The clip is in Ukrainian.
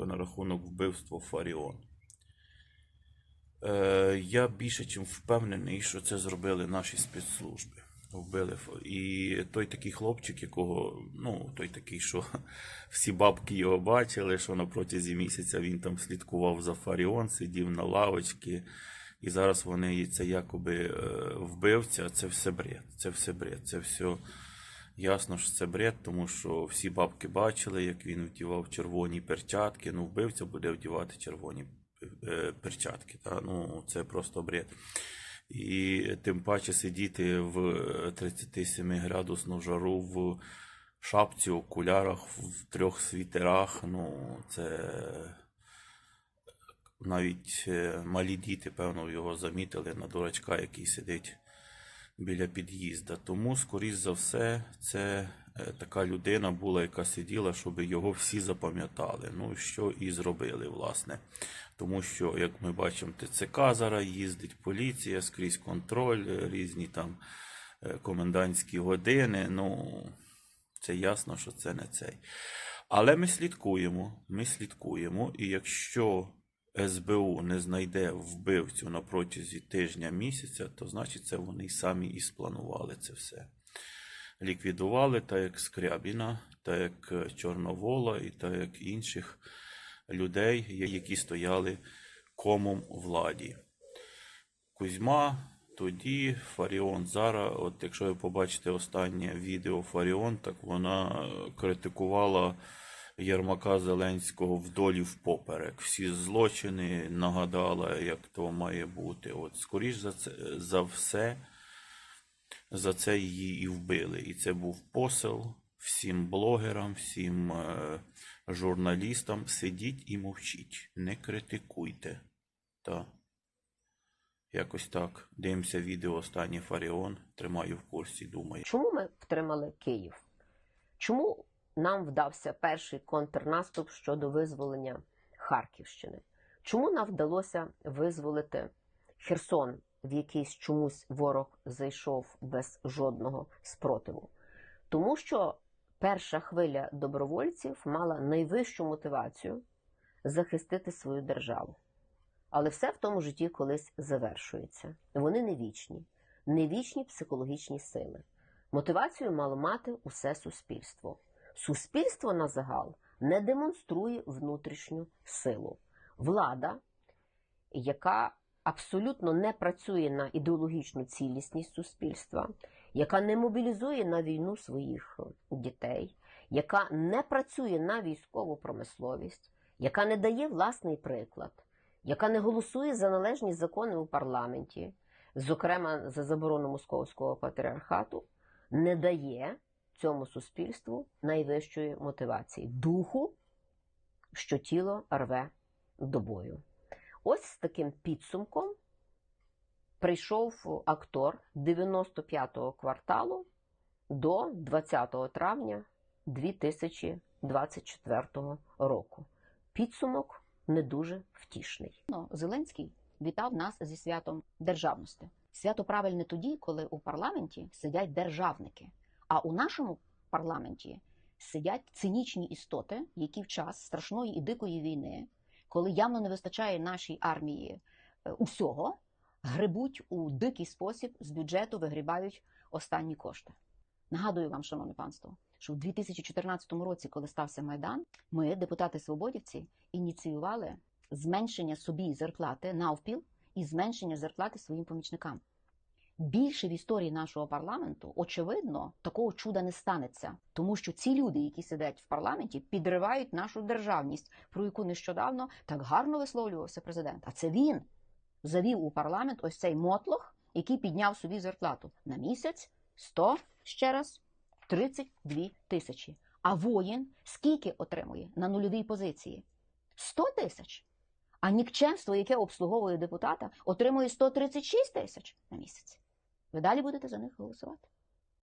Тимошенко на рахунок вбивства Фаріон. Е, я більше чим впевнений, що це зробили наші спецслужби. Вбили і той такий хлопчик, якого, ну, той такий, що всі бабки його бачили, що на протязі місяця він там слідкував за Фаріон, сидів на лавочці, і зараз вони це якоби е, вбивця, це все бред. Це все бред. Це все ясно, що це бред, тому що всі бабки бачили, як він вдівав червоні перчатки. Ну, вбивця буде вдівати червоні е, перчатки. Та? Ну, це просто бред. І тим паче сидіти в 37-градусну жару в шапці, окулярах, в трьох світерах. Ну, це навіть е, малі діти, певно, його замітили на дурачка, який сидить біля під'їзда. Тому, скоріш за все, це е, така людина була, яка сиділа, щоб його всі запам'ятали. Ну, що і зробили, власне. Тому що, як ми бачимо, ТЦК зараз їздить, поліція, скрізь контроль, е, різні там е, комендантські години. Ну, це ясно, що це не цей. Але ми слідкуємо, ми слідкуємо, і якщо СБУ не знайде вбивцю на протязі тижня місяця, то значить це вони самі і спланували це все. Ліквідували, так як Скрябіна, так як е, Чорновола і так як інших людей, які стояли комом владі. Кузьма, тоді Фаріон зараз, от якщо ви побачите останнє відео Фаріон, так вона е, критикувала Єрмака Зеленського вдоль і впоперек. Всі злочини нагадала, як то має бути. От скоріш за це за все, за це її і вбили. І це був посил всім блогерам, всім е, журналістам. Сидіть і мовчіть, не критикуйте. Та. Якось так. Дивимося відео останнє Фаріон. Тримаю в курсі, думаю. Чому ми втримали Київ? Чому нам вдався перший контрнаступ щодо визволення Харківщини? Чому нам вдалося визволити Херсон, в якийсь чомусь ворог зайшов без жодного спротиву? Тому що перша хвиля добровольців мала найвищу мотивацію захистити свою державу. Але все в тому житті колись завершується. Вони не вічні, не вічні психологічні сили. Мотивацію мало мати усе суспільство. Суспільство на загал не демонструє внутрішню силу. Влада, яка абсолютно не працює на ідеологічну цілісність суспільства, яка не мобілізує на війну своїх дітей, яка не працює на військову промисловість, яка не дає власний приклад, яка не голосує за належні закони у парламенті, зокрема за заборону московського патріархату, не дає цьому суспільству найвищої мотивації духу, що тіло рве до бою. Ось з таким підсумком прийшов актор 95-го кварталу до 20 травня 2024 року. Підсумок не дуже втішний. Ну, Зеленський вітав нас зі святом державності. Свято правильне тоді, коли у парламенті сидять державники, а у нашому парламенті сидять цинічні істоти, які в час страшної і дикої війни, коли явно не вистачає нашій армії е, усього, грибуть у дикий спосіб з бюджету, вигрібають останні кошти. Нагадую вам, шановне панство, що у 2014 році, коли стався майдан, ми, депутати свободівці, ініціювали зменшення собі зарплати навпіл і зменшення зарплати своїм помічникам. Більше в історії нашого парламенту, очевидно, такого чуда не станеться, тому що ці люди, які сидять в парламенті, підривають нашу державність, про яку нещодавно так гарно висловлювався президент. А це він завів у парламент ось цей мотлох, який підняв собі зарплату на місяць 100, ще раз 32 тисячі. А воїн скільки отримує на нульовій позиції? 100 тисяч. А нікчемство, яке обслуговує депутата, отримує 136 тисяч на місяць. Ви далі будете за них голосувати?